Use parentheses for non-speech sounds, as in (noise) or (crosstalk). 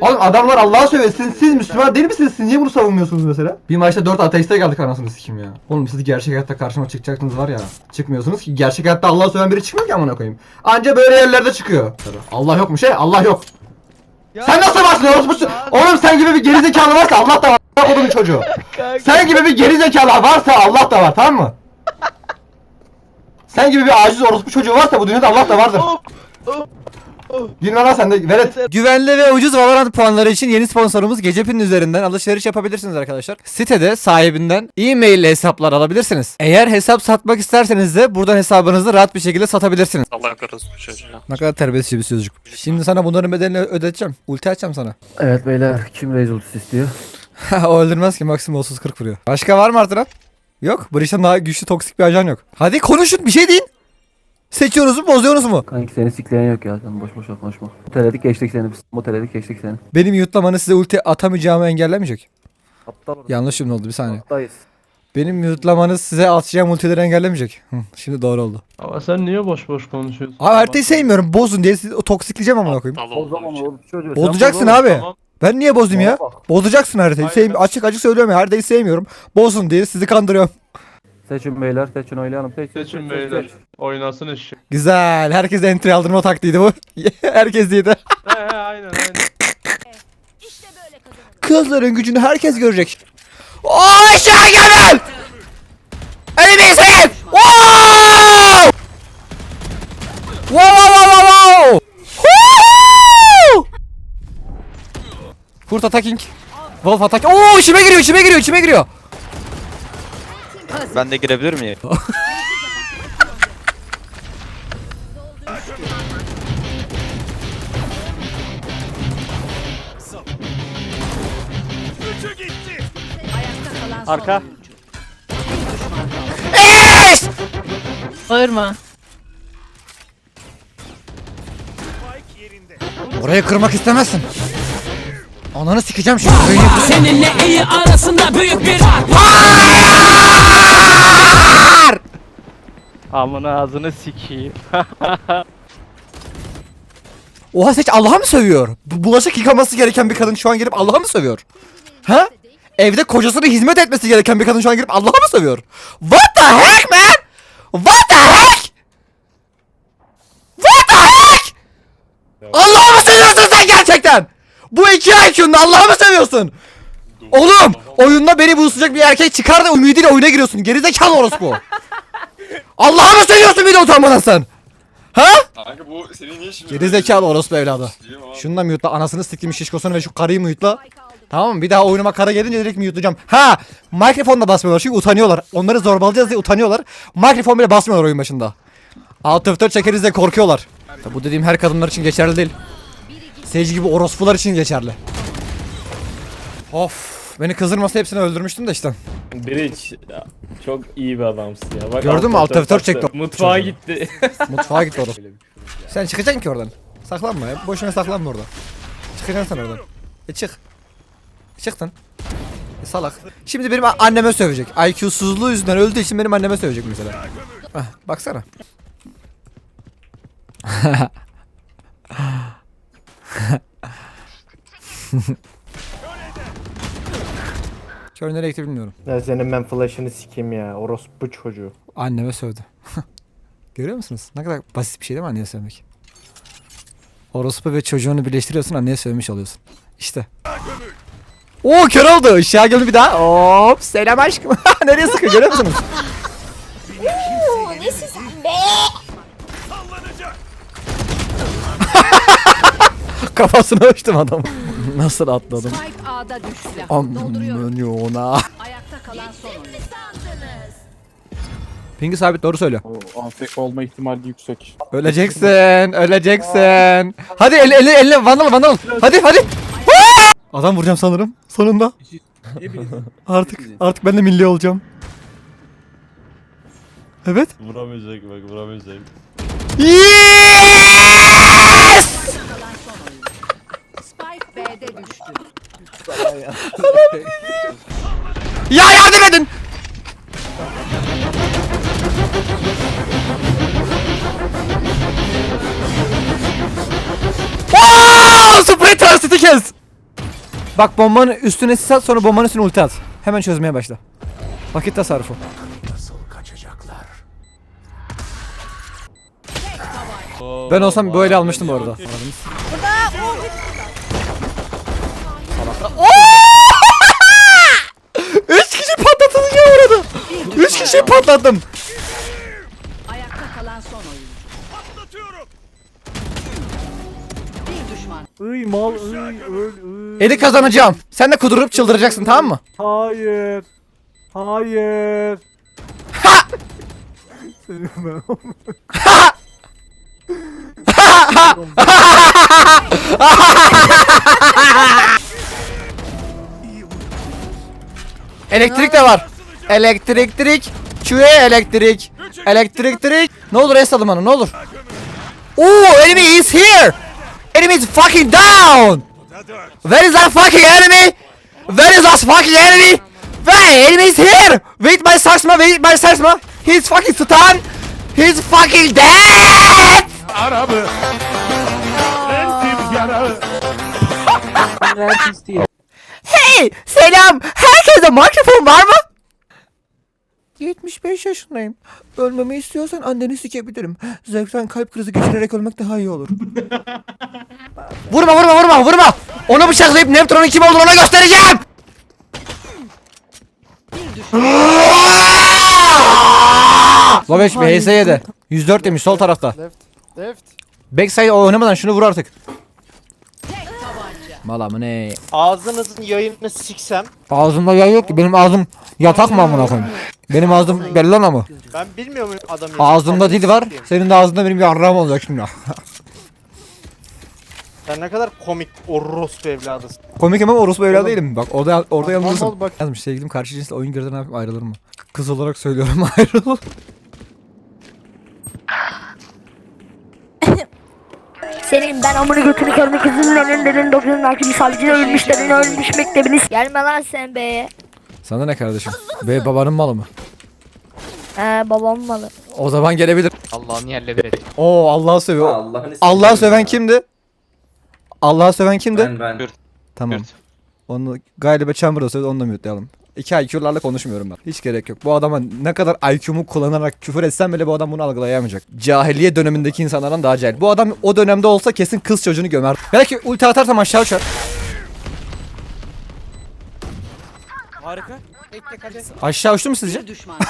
Oğlum adamlar Allah'a sövüyor. Siz, Müslüman değil misiniz? Siz niye bunu savunmuyorsunuz mesela? Bir maçta 4 ateiste geldik anasını sikim ya. Oğlum siz gerçek hayatta karşıma çıkacaktınız var ya. Çıkmıyorsunuz ki. Gerçek hayatta Allah'a söven biri çıkmıyor ki amına koyayım. Anca böyle yerlerde çıkıyor. Allah yok mu şey? Allah yok. Ya- Sen nasıl varsın orospusu? Oğlum sen gibi bir gerizekalı varsa Allah da var. kodumun çocuğu. (laughs) Sen gibi bir gerizekalı varsa Allah da var tamam mı? (laughs) Sen gibi bir aciz orospu çocuğu varsa bu dünyada Allah da vardır. Hop, hop. Girme lan sen de velet. Güvenli ve ucuz Valorant puanları için yeni sponsorumuz Gecepin üzerinden alışveriş yapabilirsiniz arkadaşlar. Sitede sahibinden e-mail ile hesaplar alabilirsiniz. Eğer hesap satmak isterseniz de buradan hesabınızı rahat bir şekilde satabilirsiniz. Allah korusun bu çocuğu. Ne kadar terbiyesiz bir sözcük. Şimdi sana bunların bedelini ödeteceğim. Ulti açacağım sana. Evet beyler kim Raze ultisi istiyor? (laughs) o öldürmez ki maksimum 30-40 vuruyor. Başka var mı artıran? Yok. Breach'ten daha güçlü toksik bir ajan yok. Hadi konuşun bir şey deyin. Seçiyoruz mu bozuyorsunuz mu? Kanki seni sikleyen yok ya sen boş boş konuşma. Moteledik geçtik seni biz. Moteledik geçtik seni. Benim yutlamanı size ulti atamayacağımı engellemeyecek. Aptal Yanlış cümle oldu bir saniye. Aptayız. Benim yutlamanız size atacağım ultileri engellemeyecek. Hı, şimdi doğru oldu. Ama sen niye boş boş konuşuyorsun? Abi haritayı sevmiyorum. Bozun diye sizi toksikleyeceğim amına koyayım. Aptal O olduğum zaman için. oğlum çocuğu. Bozacaksın abi. Tamam. Ben niye bozayım ya? Bak, Bozacaksın haritayı. Aynen. Sevmi açık açık söylüyorum ya. Haritayı sevmiyorum. Bozun diye sizi kandırıyorum. Seçin beyler seçin seç, Seçin seç, beyler. Oynasın eşek. Güzel. Herkes entry aldırma taktiğiydi bu. (laughs) Herkes yedi. He he aynen aynen. Kızların gücünü herkes görecek. Oo aşağı gelin! Elimizin! Wow! Wow wow wow wow! Woo! Kurt attacking. Wolf attacking. Oo içime giriyor, içime giriyor, içime giriyor. (laughs) Ben de girebilir miyim? Arka. Bağırma. Orayı kırmak istemezsin. Ananı sikeceğim şimdi. Seninle iyi arasında büyük bir fark Amına ağzını sikeyim. (laughs) Oha seç Allah'a mı sövüyor? Bu bulaşık yıkaması gereken bir kadın şu an gelip Allah'a mı sövüyor? Ha? Evde kocasına hizmet etmesi gereken bir kadın şu an gelip Allah'a mı sövüyor? What the heck man? What the heck? What the heck? Allah'a mı seviyorsun sen gerçekten? Bu iki IQ'nun Allah'a mı seviyorsun? Oğlum oyunda beni buluşacak bir erkek çıkar da ümidiyle oyuna giriyorsun. Gerizekalı orospu. Allah'a mı seviyorsun bir de utanmadan sen? Ha? Kanka bu senin niye şimdi? Geri zekalı orospu evladı. Şunu da mute'la anasını siktim şişkosunu ve şu karıyı mute'la. Tamam mı? Bir daha oyunuma kara gelince direkt mute'layacağım. Ha! Mikrofonla basmıyorlar çünkü utanıyorlar. Onları zorbalayacağız diye utanıyorlar. Mikrofon bile basmıyorlar oyun başında. Alt F4 çekeriz diye korkuyorlar. Tabi bu dediğim her kadınlar için geçerli değil. Sage gibi orospular için geçerli. Of. Beni kızdırmasa hepsini öldürmüştüm de işte. Bridge ya, çok iyi bir adamsın ya. Bak, Gördün mü? Alt F4 çekti. Mutfağa gitti. (laughs) Mutfağa gitti orospu. Sen çıkacaksın ki oradan. Saklanma ya. Boşuna saklanma orada. Çıkacaksın sen oradan. E çık. Çıktın. E salak. Şimdi benim anneme sövecek. IQ'suzluğu yüzünden öldüğü için benim anneme sövecek mesela. Ah, baksana. (laughs) (laughs) Kör nereye gitti bilmiyorum. Ya senin ben flash'ını sikeyim ya. Orospu çocuğu. Anneme sövdü. (laughs) Görüyor musunuz? Ne kadar basit bir şey değil mi anneye sövmek? Orospu ve çocuğunu birleştiriyorsun anneye sövmüş oluyorsun. İşte. Oo kör oldu. Işığa geldi bir daha. Hop selam aşkım. (laughs) Nereye sıkıyor görüyor musunuz? (laughs) Kafasına uçtum adam. Nasıl atladım? Spike A'da düştü. Aman yona. Ayakta kalan son oyuncu. Pingi sabit doğru söylüyor. O anfek olma ihtimali yüksek. Öleceksin, öleceksin. Hadi elle elle elle vandal vandal. Hadi hadi. Aa! Adam vuracağım sanırım. Sonunda. artık artık ben de milli olacağım. Evet. Vuramayacak bak vuramayacak. Yes! Ya yardım edin. Wow! Spray transiti kes. Bak bombanın üstüne sis at sonra bombanın üstüne ulti at. Hemen çözmeye başla. Vakit tasarrufu. Ben olsam böyle almıştım bu arada. Üç kişi patlatılınca orada. Üç kişi patlattım. Ayakta kalan son oyuncu. Bir düşman. Iy mal ıy öl ıy. Edi kazanacağım. Sen de kudurup çıldıracaksın tamam mı? Hayır. Hayır. Seni ben Elektrik de var. Elektrik, elektrik. Çüve elektrik. Elektrik, elektrik. Ne olur es alın bana ne olur. Oo, enemy is here. Enemy is fucking down. Where is that fucking enemy? Where is that fucking enemy? Where? Enemy is here. Wait my sarsma, wait my sarsma. He's fucking stunned. He's fucking dead. Hey, selam. Herkese mikrofon var mı? 75 yaşındayım. Ölmemi istiyorsan anneni sikebilirim. Zevkten kalp krizi geçirerek ölmek daha iyi olur. (laughs) vurma vurma vurma vurma. Onu bıçaklayıp Neptron'un kim olduğunu ona göstereceğim. (laughs) Loveş bir HS7. 104 demiş sol tarafta. Left. Left. Backside oynamadan şunu vur artık. Mala mı ne? Ağzınızın yayını siksem. Ağzımda yay yok ki benim ağzım yatak mı amına koyayım? Benim ağzım bellona mı? Ben bilmiyor muyum adamı? Ağzımda dil var. Senin de ağzında benim yarrağım olacak şimdi. (laughs) Sen ne kadar komik orospu evladısın. Komik ama orospu evladı değilim. Bak orada orada yanılırsın. Yazmış sevgilim karşı cinsle oyun girdi ne yapayım ayrılır mı? Kız olarak söylüyorum (laughs) ayrılır. Senin ben amını götünü karını kızının önünderin dokuzun hakim savcı ölmüşlerin ölmüş mektebiniz. Gelme lan sen be. Sana ne kardeşim? Be babanın malı mı? He babam malı. O zaman gelebilir. Allah'ın yerleri. Oo Allah'ı sövüyor. Allah'ını Allah'ı söven kimdi? Allah'ı söven kimdi? Ben ben. Tamam. Onu galiba Chamber'da söyledi onu da mute'layalım. İki IQ'larla konuşmuyorum ben. Hiç gerek yok. Bu adama ne kadar IQ'mu kullanarak küfür etsem bile bu adam bunu algılayamayacak. Cahiliye dönemindeki insanlardan daha cahil. Bu adam o dönemde olsa kesin kız çocuğunu gömer. Belki ulti atarsam aşağı uçar. Harika. Aşağı uçtu mu sizce? Düşman. (laughs)